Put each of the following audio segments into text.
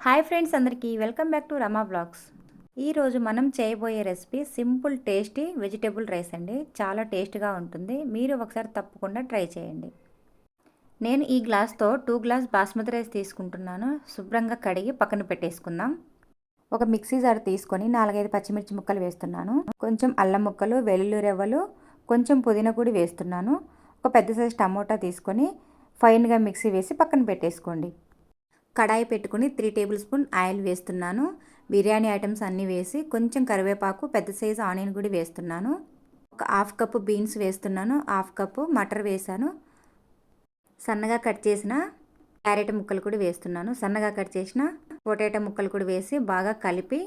Hi friends అందరికీ welcome back to Rama blogs ఈరోజు మనం చేయబోయే recipe simple tasty vegetable rice అండి. చాలా టేస్ట్గా ఉంటుంది. మీరు ఒకసారి తప్పకుండా ట్రై చేయండి. నేను ఈ గ్లాస్తో టూ గ్లాస్ బాస్మతి రైస్ తీసుకుంటున్నాను. శుభ్రంగా కడిగి పక్కన పెట్టేసుకుందాం. ఒక మిక్సీ జార్ తీసుకొని నాలుగైదు పచ్చిమిర్చి ముక్కలు వేస్తున్నాను. కొంచెం అల్లం ముక్కలు వెల్లుల్లి రెవ్వలు కొంచెం పుదీనా కూడా వేస్తున్నాను. ఒక పెద్ద సైజ్ టమోటా తీసుకొని ఫైన్గా మిక్సీ వేసి పక్కన పెట్టేసుకోండి. కడాయి పెట్టుకుని త్రీ టేబుల్ స్పూన్ ఆయిల్ వేస్తున్నాను. బిర్యానీ ఐటమ్స్ అన్నీ వేసి కొంచెం కరివేపాకు పెద్ద సైజు ఆనియన్ కూడా వేస్తున్నాను. ఒక హాఫ్ కప్పు బీన్స్ వేస్తున్నాను. హాఫ్ కప్పు మటర్ వేసాను సన్నగా కట్ చేసిన క్యారెట్ ముక్కలు కూడా వేస్తున్నాను. సన్నగా కట్ చేసిన పొటాటో ముక్కలు కూడా వేసి బాగా కలిపి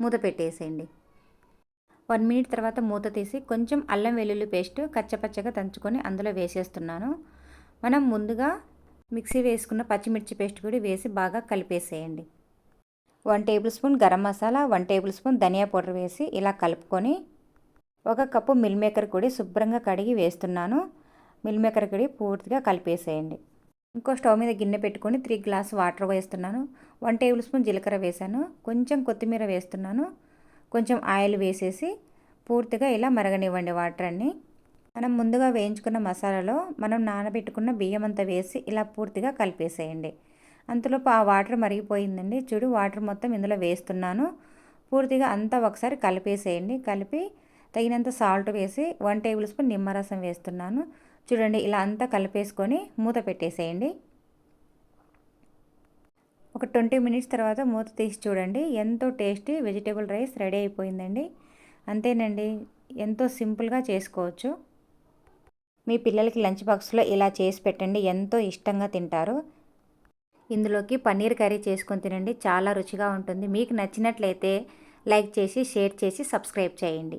మూత పెట్టేసేయండి. వన్ మినిట్ తర్వాత మూత తీసి కొంచెం అల్లం వెల్లుల్లి పేస్ట్ కచ్చపచ్చగా దంచుకొని అందులో వేసేస్తున్నాను. మనం ముందుగా మిక్సీ వేసుకున్న పచ్చిమిర్చి పేస్ట్ కూడా వేసి బాగా కలిపేసేయండి. One tablespoon garam masala one tablespoon ధనియా పౌడర్ వేసి ఇలా కలుపుకొని ఒక కప్పు మిల్ మేకర్ కూడా శుభ్రంగా కడిగి వేస్తున్నాను. మిల్ మేకర్ కూడా పూర్తిగా కలిపేసేయండి. ఇంకో స్టవ్ మీద గిన్నె పెట్టుకొని త్రీ గ్లాస్ వాటర్ వేస్తున్నాను. వన్ టేబుల్ స్పూన్ జీలకర్ర వేసాను. కొంచెం కొత్తిమీర వేస్తున్నాను. కొంచెం ఆయిల్ వేసేసి పూర్తిగా ఇలా మరగనివ్వండి వాటర్ అన్నీ మనం ముందుగా వేయించుకున్న మసాలాలో మనం నానబెట్టుకున్న బియ్యం అంతా వేసి ఇలా పూర్తిగా కలిపేసేయండి. అంతలోపు ఆ వాటర్ మరిగిపోయిందండి. చూడు వాటర్ మొత్తం ఇందులో వేస్తున్నాను. పూర్తిగా అంతా ఒకసారి కలిపేసేయండి. కలిపి తగినంత సాల్ట్ వేసి వన్ టేబుల్ స్పూన్ నిమ్మరసం వేస్తున్నాను. చూడండి ఇలా అంతా కలిపేసుకొని మూత పెట్టేసేయండి. ఒక ట్వంటీ మినిట్స్ తర్వాత మూత తీసి చూడండి. ఎంతో టేస్టీ వెజిటేబుల్ రైస్ రెడీ అయిపోయిందండి. అంతేనండి. ఎంతో సింపుల్గా చేసుకోవచ్చు. మీ పిల్లలకి లంచ్ బాక్స్లో ఇలా చేసి పెట్టండి. ఎంతో ఇష్టంగా తింటారు. ఇందులోకి పన్నీర్ కర్రీ చేసుకొని తినండి. చాలా రుచిగా ఉంటుంది. మీకు నచ్చినట్లయితే లైక్ చేసి షేర్ చేసి సబ్స్క్రైబ్ చేయండి.